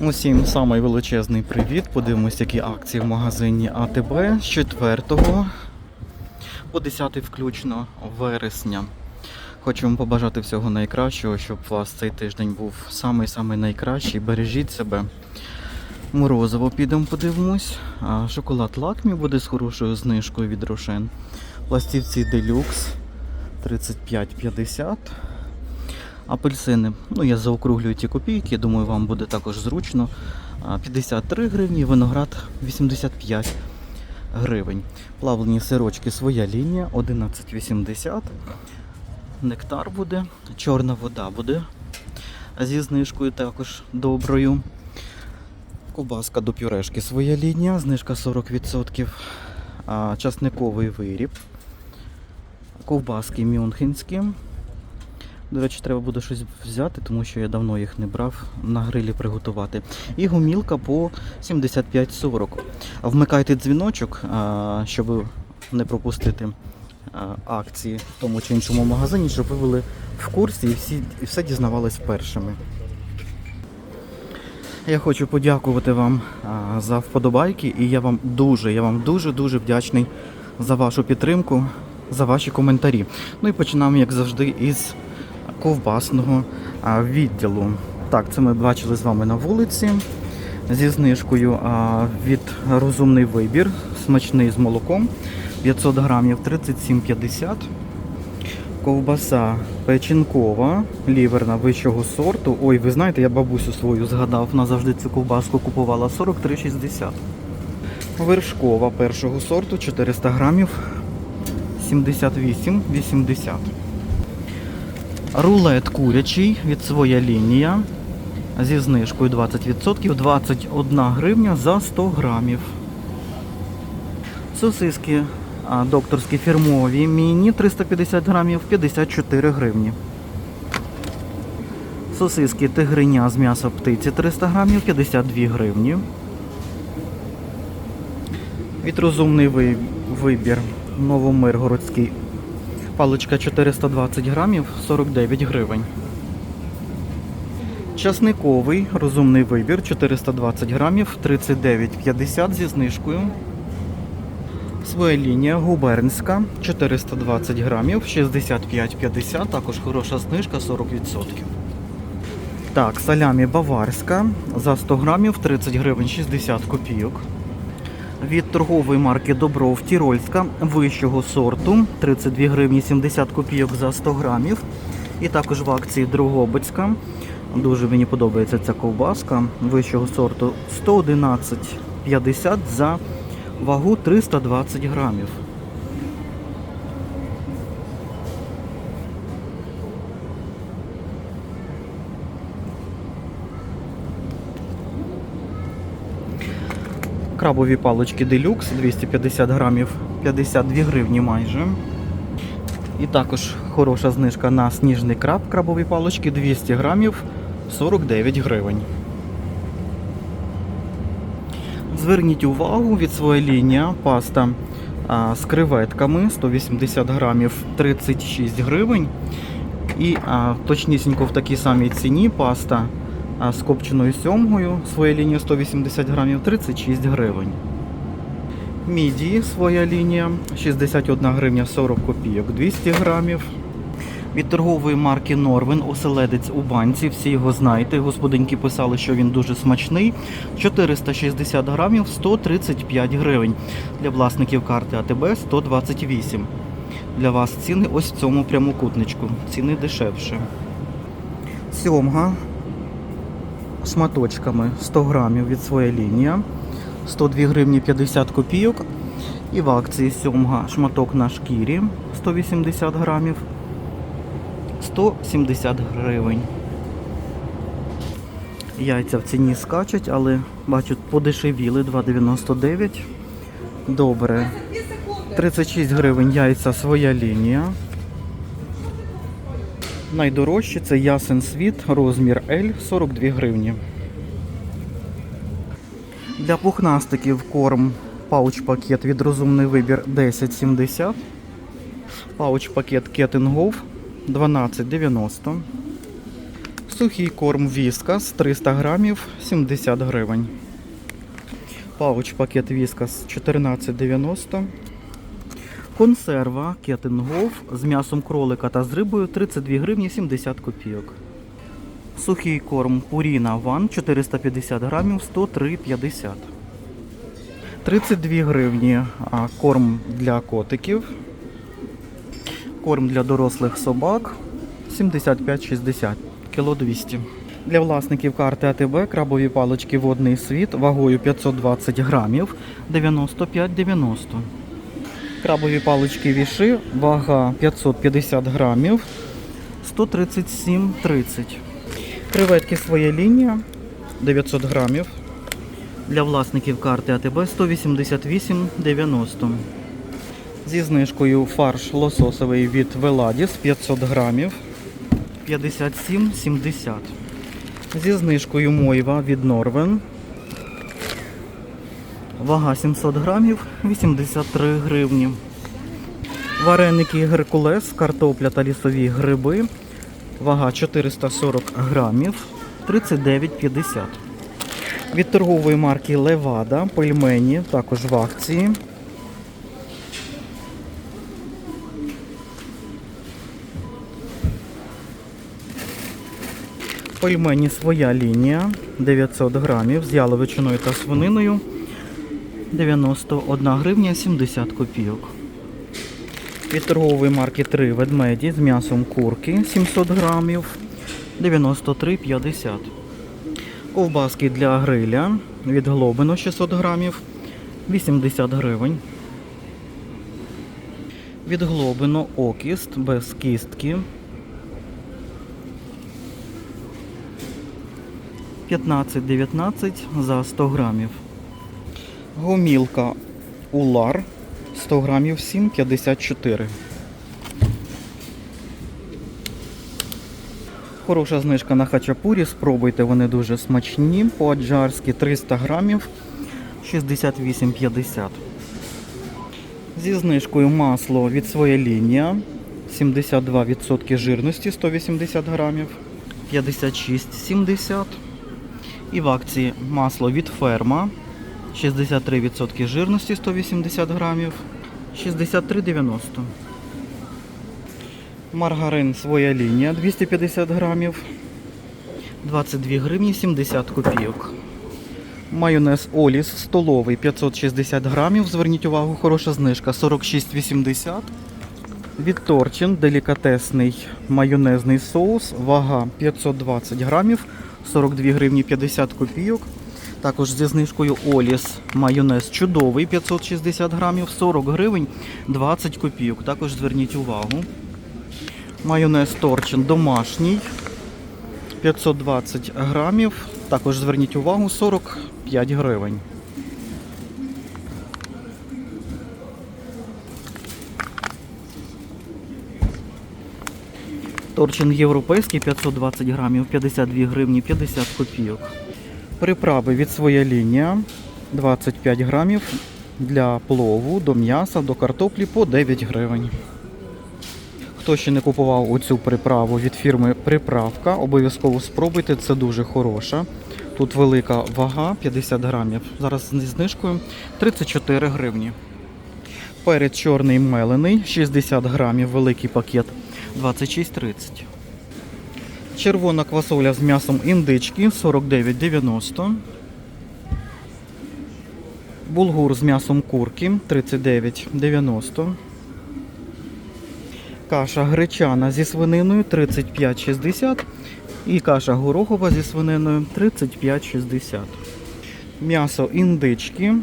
Усім самий величезний привіт. Подивимось, які акції в магазині АТБ з 4 по 10 включно вересня. Хочу вам побажати всього найкращого, щоб у вас цей тиждень був самий-самий найкращий. Бережіть себе. Морозиво підемо подивимось. А, Шоколад лакмі буде з хорошою знижкою від Рошен. Пластівці делюкс 35,50. Апельсини. Ну, я заокруглюю ті копійки, думаю, вам буде також зручно. 53 гривні, виноград 85 гривень. Плавлені сирочки своя лінія 11,80. Нектар буде, чорна вода буде зі знижкою також доброю. Ковбаска до пюрешки своя лінія, знижка 40%. А, часниковий виріб. Ковбаски мюнхенські. До речі, треба буде щось взяти, тому що я давно їх не брав на грилі приготувати. І гумілка по 75,40. Вмикайте дзвіночок, щоб не пропустити акції в тому чи іншому магазині, щоб ви були в курсі і, всі, і все дізнавались першими. Я хочу подякувати вам за вподобайки, і я вам дуже, я вам дуже-дуже вдячний за вашу підтримку, за ваші коментарі. Ну і починаємо, як завжди, із ковбасного відділу. Так, це ми бачили з вами на вулиці зі знижкою від розумний вибір, смачний з молоком. 500 грамів 37,50. Ковбаса печінкова, ліверна вищого сорту. Ой, ви знаєте, я бабусю свою згадав, вона завжди цю ковбаску купувала 43,60. Вершкова першого сорту 400 грамів 78,80. Рулет курячий від своя лінія зі знижкою 20%, 21 гривня за 100 грамів. Сосиски докторські фірмові міні 350 грамів 54 гривні. Сосиски тигриня з м'яса птиці 300 грамів 52 гривні. Від розумний вибір Новомиргородський. Паличка 420 грамів 49 гривень. Часниковий розумний вибір 420 грамів 39,50 зі знижкою. Своя лінія губернська 420 грамів 65,50, також хороша знижка 40%. Так, салямі баварська за 100 грамів 30 гривень 60 копійок. Від торгової марки Добров Тірольська вищого сорту 32 гривні 70 копійок за 100 грамів. І також в акції Другобицька. Дуже мені подобається ця ковбаска вищого сорту 111,50 за вагу 320 грамів. Крабові палички делюкс 250 грамів 52 гривні майже. І також хороша знижка на сніжний краб крабові палички 200 грамів 49 гривень. Зверніть увагу від своєї лінія паста з креветками 180 грамів 36 гривень. І точнісінько в такій самій ціні паста з копченою сьомгою своя лінія 180 грамів 36 гривень. Мідії своя лінія 61 гривня 40 копійок 200 грамів. Від торгової марки Норвен оселедець у банці. Всі його знаєте. Господинки писали, що він дуже смачний. 460 грамів 135 гривень. Для власників карти АТБ 128. Для вас ціни ось в цьому прямокутничку. Ціни дешевше. Сьомга шматочками 100 грамів від своя лінія. 102 гривні 50 копійок. І в акції сьомга шматок на шкірі 180 грамів. 170 гривень. Яйця в ціні скачуть, але бачу, подешевіли 2,99. Добре. 36 гривень яйця своя лінія. Найдорожчі це ясен світ, розмір L 42 гривні. Для пухнастиків корм пауч-пакет від розумний вибір 10,70. Пауч-пакет Cat Go 12,90. Сухий корм Віскас 300 грамів 70 гривень. Пауч пакет Віскас 14,90. Консерва Кетенгов з м'ясом кролика та з рибою 32 гривні 70 копійок. Сухий корм Пуріна Ван 450 грамів 103,50. 32 гривні корм для котиків. Корм для дорослих собак 75,60 кіло 200. Для власників карти АТБ крабові палички водний світ вагою 520 грамів 95,90. Крабові палички віши, вага 550 грамів 137,30. Креветки своя лінія 900 грамів. Для власників карти АТБ 188,90. Зі знижкою фарш лососовий від Веладіс 500 грамів 57,70. Зі знижкою Мойва від Норвен. Вага 700 грамів 83 гривні. Вареники Геркулес, картопля та лісові гриби. Вага 440 грамів 39,50. Від торгової марки Левада пельмені також в акції. Пельмені своя лінія 900 грамів з яловичиною та свининою 91 гривня 70 копійок. Від торгової марки 3 ведмеді з м'ясом курки 700 грамів 93,50. Ковбаски для гриля від Глобино 600 грамів 80 гривень. Від Глобино окіст без кістки 15-19 за 100 грамів. Гомілка Улар 100 грамів 7,54. Хороша знижка на хачапурі. Спробуйте, вони дуже смачні. По-аджарськи 300 грамів 68,50. Зі знижкою масло від своя лінія 72% жирності 180 грамів 56,70. І в акції масло від ферма 63% жирності 180 грамів 63,90. Маргарин своя лінія 250 грамів 22 гривні 70 копійок. Майонез Оліс столовий 560 грамів. Зверніть увагу, хороша знижка 46,80. Від Торчин делікатесний майонезний соус. Вага 520 грамів 42 гривні 50 копійок. Також зі знижкою Оліс майонез чудовий 560 грамів 40 гривень 20 копійок. Також зверніть увагу. Майонез Торчин домашній 520 грамів. Також зверніть увагу 45 гривень. Торчин європейський 520 грамів 52 гривні 50 копійок. Приправи від своя лінія 25 грамів для плову, до м'яса, до картоплі по 9 гривень. Хто ще не купував оцю приправу від фірми Приправка, обов'язково спробуйте, це дуже хороша. Тут велика вага 50 грамів. Зараз зі знижкою 34 гривні. Перець чорний мелений 60 грамів, великий пакет 26,30. Червона квасоля з м'ясом індички 49,90. Булгур з м'ясом курки 39,90. Каша гречана зі свининою 35,60 і каша горохова зі свининою 35,60. М'ясо індички.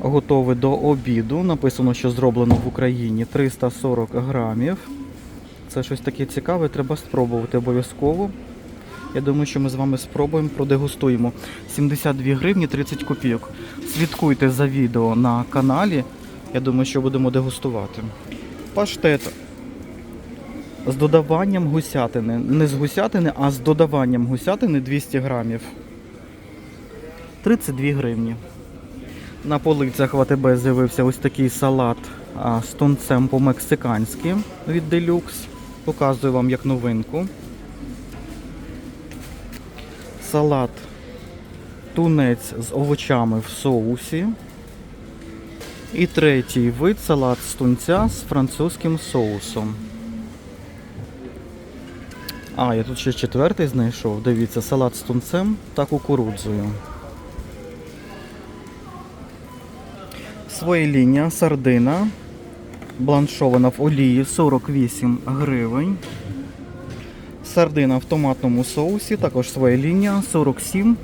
Готове до обіду. Написано, що зроблено в Україні 340 грамів. Це щось таке цікаве, треба спробувати обов'язково. Я думаю, що ми з вами спробуємо, продегустуємо. 72 гривні 30 копійок. Слідкуйте за відео на каналі. Я думаю, що будемо дегустувати. Паштет з додаванням гусятини. Не з гусятини, а з додаванням гусятини 200 грамів. 32 гривні. На полицях в АТБ з'явився ось такий салат з тунцем по-мексиканськи від Deluxe. Показую вам як новинку. салат тунець з овочами в соусі. І третій вид салат з тунця з французьким соусом. А, я тут ще четвертий знайшов. Дивіться, салат з тунцем та кукурудзою. Своєління сардина. Бланшована в олії 48 гривень. Сардина в томатному соусі, також своєління 47.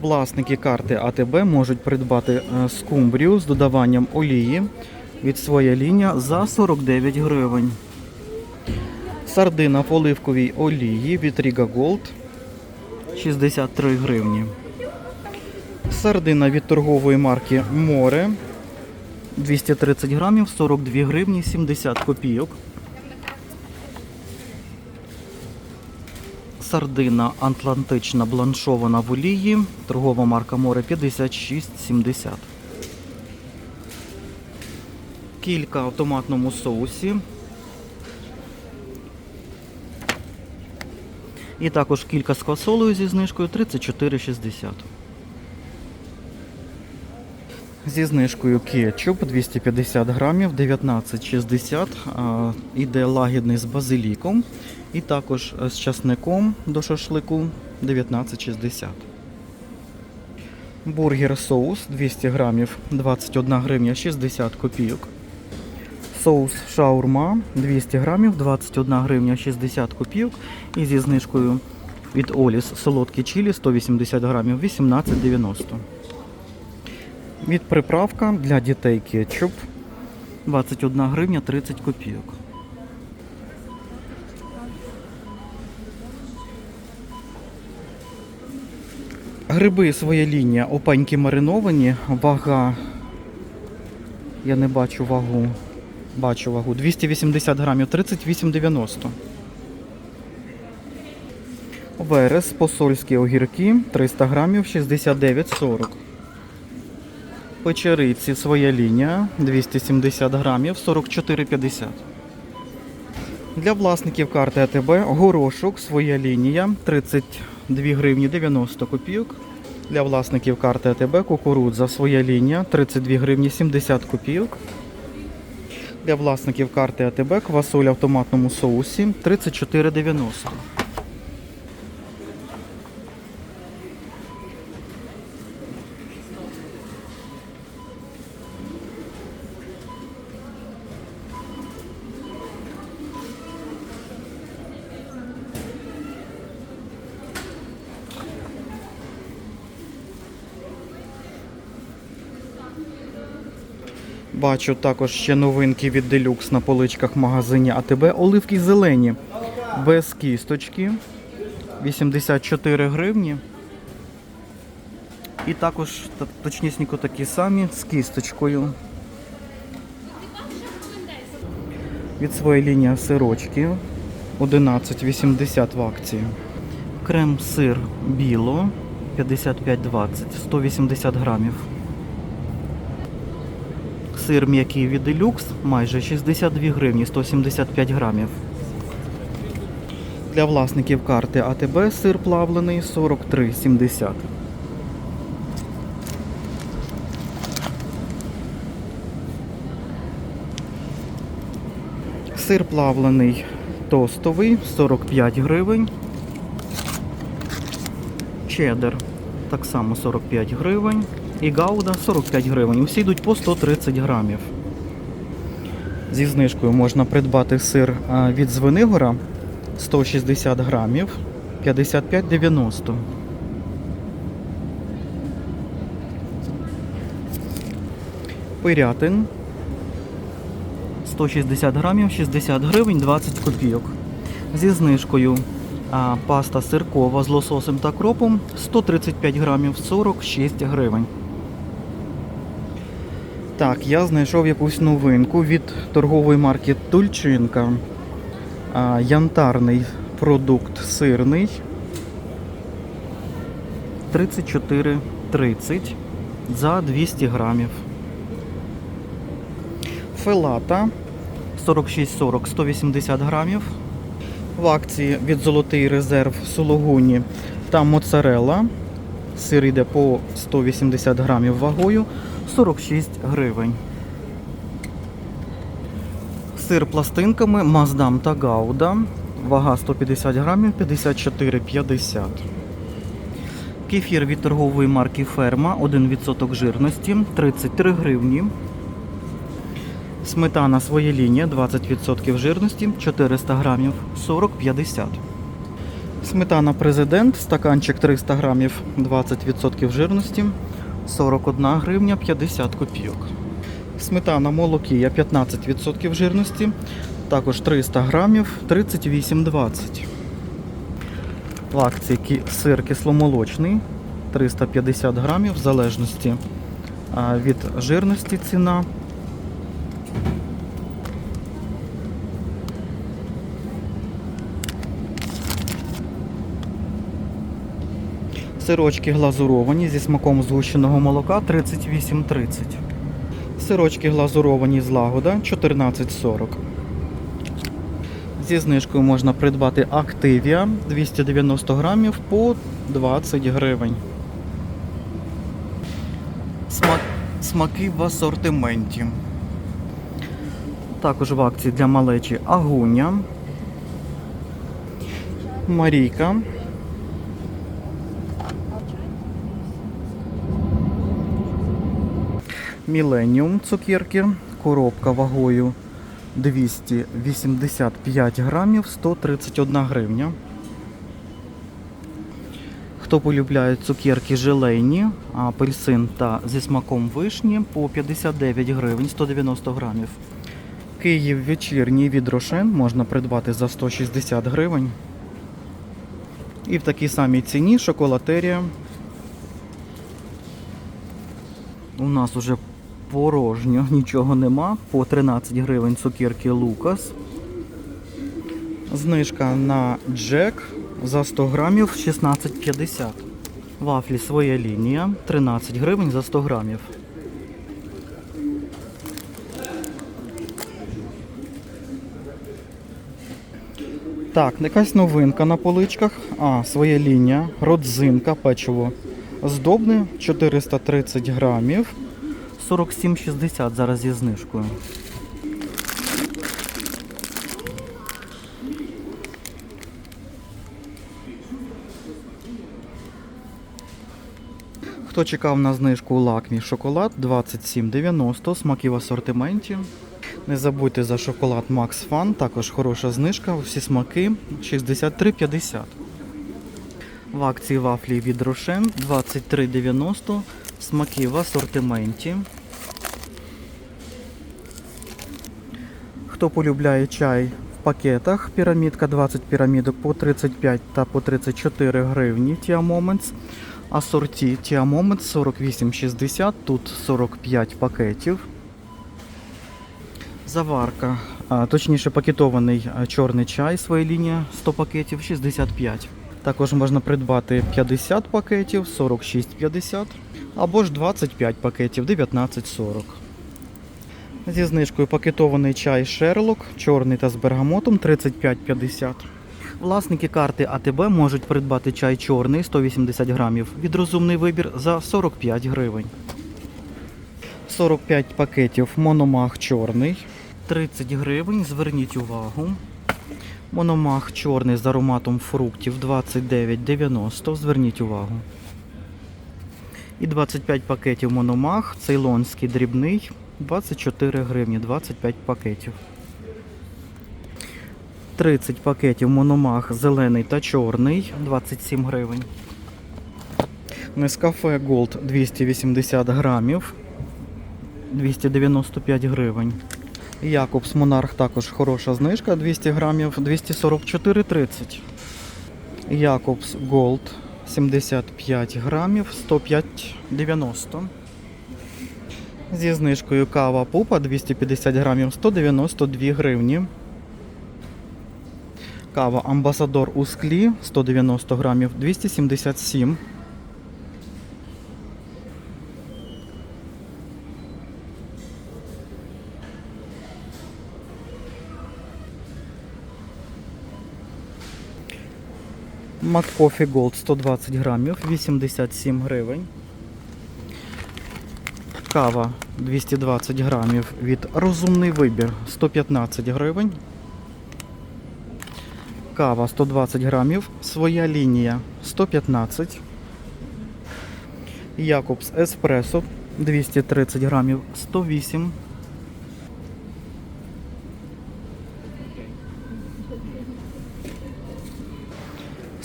Власники карти АТБ можуть придбати е, скумбрію з додаванням олії від своєління за 49 гривень. Сардина в оливковій олії від Riga Gold 63 гривні. Сардина від торгової марки Море 230 грамів 42 гривні 70 копійок. Сардина атлантична бланшована в олії. Торгова марка Море 56,70. Кілька в томатному соусі. І також кілька з квасолею зі знижкою 34,60. Зі знижкою кетчуп 250 грамів 19,60. Іде лагідний з базиліком. І також з часником до шашлику 19,60. Бургер соус 200 грамів 21 гривня 60 копійок. Соус шаурма 200 грамів 21 гривня 60 копійок. І зі знижкою від Оліс солодкі чилі 180 грамів 18,90. Від приправка для дітей кетчуп 21 гривня 30 копійок. Гриби своя лінія, опаньки мариновані, вага. Я не бачу вагу. Бачу вагу. 280 грамів, 38,90. Верес, посольські огірки, 300 грамів, 69,40. Печериці своя лінія 270 грамів 44,50. Для власників карти АТБ горошок своя лінія 32 гривні 90 копійок. Для власників карти АТБ кукурудза своя лінія 32 гривні 70 копійок. Для власників карти АТБ квасоля в томатному соусі 34,90. Бачу також ще новинки від Deluxe на поличках в магазині АТБ. Оливки зелені без кісточки. 84 гривні. І також та- точнісінько такі самі з кісточкою. Від своєї лінії сирочки 11,80 в акції. Крем-сир біло 55,20, 180 грамів. Сир м'який від Deluxe майже 62 гривні 175 грамів. Для власників карти АТБ сир плавлений 43,70. Сир плавлений тостовий 45 гривень. Чеддер так само 45 гривень. І гауда 45 гривень. Усі йдуть по 130 грамів. Зі знижкою можна придбати сир від Звенигора 160 грамів 55,90. Пирятин 160 грамів 60 гривень 20 копійок. Зі знижкою паста сиркова з лососем та кропом 135 грамів 46 гривень. Так, я знайшов якусь новинку від торгової марки Тульчинка. А, янтарний продукт сирний. 34,30 за 200 грамів. Фелата 46,40 180 грамів. В акції від Золотий резерв сулугуні та моцарелла. Сир йде по 180 грамів вагою 46 гривень. Сир пластинками Маздам та Гауда. Вага 150 грамів 54,50. Кефір від торгової марки Ферма 1% жирності 33 гривні. Сметана своє лінія 20% жирності 400 грамів 40,50. Сметана президент, стаканчик 300 грамів 20% жирності 41 гривня 50 копійок. Сметана молокія 15% жирності, також 300 грамів 38,20. В акції сир кисломолочний 350 грамів в залежності від жирності ціна. Сирочки глазуровані зі смаком згущеного молока 38,30. Сирочки глазуровані з лагода 14,40. Зі знижкою можна придбати Активія 290 грамів по 20 гривень. Смак... Смаки в асортименті. Також в акції для малечі Агуня. Марійка. Міленіум цукерки. Коробка вагою 285 грамів 131 гривня. Хто полюбляє цукерки желейні, апельсин та зі смаком вишні по 59 гривень 190 грамів. Київ вечірній від Рошен можна придбати за 160 гривень. І в такій самій ціні шоколатерія. У нас уже порожньо, нічого нема. По 13 гривень цукерки Лукас. Знижка на Джек за 100 грамів 16,50. Вафлі своя лінія 13 гривень за 100 грамів. Так, якась новинка на поличках. А, своя лінія, родзинка, печиво. Здобне 430 грамів. 47,60 зараз зі знижкою. Хто чекав на знижку лакмі шоколад 27,90, смаки в асортименті. Не забудьте за шоколад Max Fun, також хороша знижка, всі смаки 63,50. В акції вафлі від Рошен 23,90, смаки в асортименті. Хто полюбляє чай в пакетах, пірамідка 20 пірамідок по 35 та по 34 гривні Tia Moments. Асорті Tia Moments 48,60, тут 45 пакетів. Заварка, точніше пакетований чорний чай, своя лінія 100 пакетів 65. Також можна придбати 50 пакетів 46,50 або ж 25 пакетів 19,40. Зі знижкою пакетований чай Шерлок, чорний та з бергамотом 35,50. Власники карти АТБ можуть придбати чай чорний 180 грамів від розумний вибір за 45 гривень. 45 пакетів Мономах чорний. 30 гривень, зверніть увагу. Мономах чорний з ароматом фруктів 29,90. Зверніть увагу. І 25 пакетів Мономах, цейлонський дрібний 24 гривні, 25 пакетів. 30 пакетів Мономах зелений та чорний 27 гривень. Нескафе Gold 280 грамів 295 гривень. Якобс Монарх також хороша знижка 200 грамів 244,30. Якобс Gold 75 грамів 105,90. Зі знижкою кава пупа 250 грамів 192 гривні. Кава Амбасадор у склі 190 грамів 277. Маккофі Gold 120 грамів, 87 гривень. Кава 220 грамів від розумний вибір 115 гривень. Кава 120 грамів, своя лінія 115. Якобс Еспресо 230 грамів 108 гривень.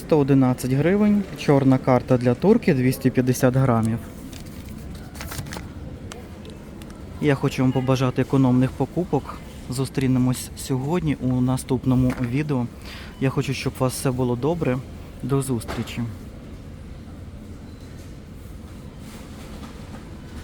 111 гривень. Чорна карта для турки 250 грамів. Я хочу вам побажати економних покупок. Зустрінемось сьогодні у наступному відео. Я хочу, щоб у вас все було добре. До зустрічі!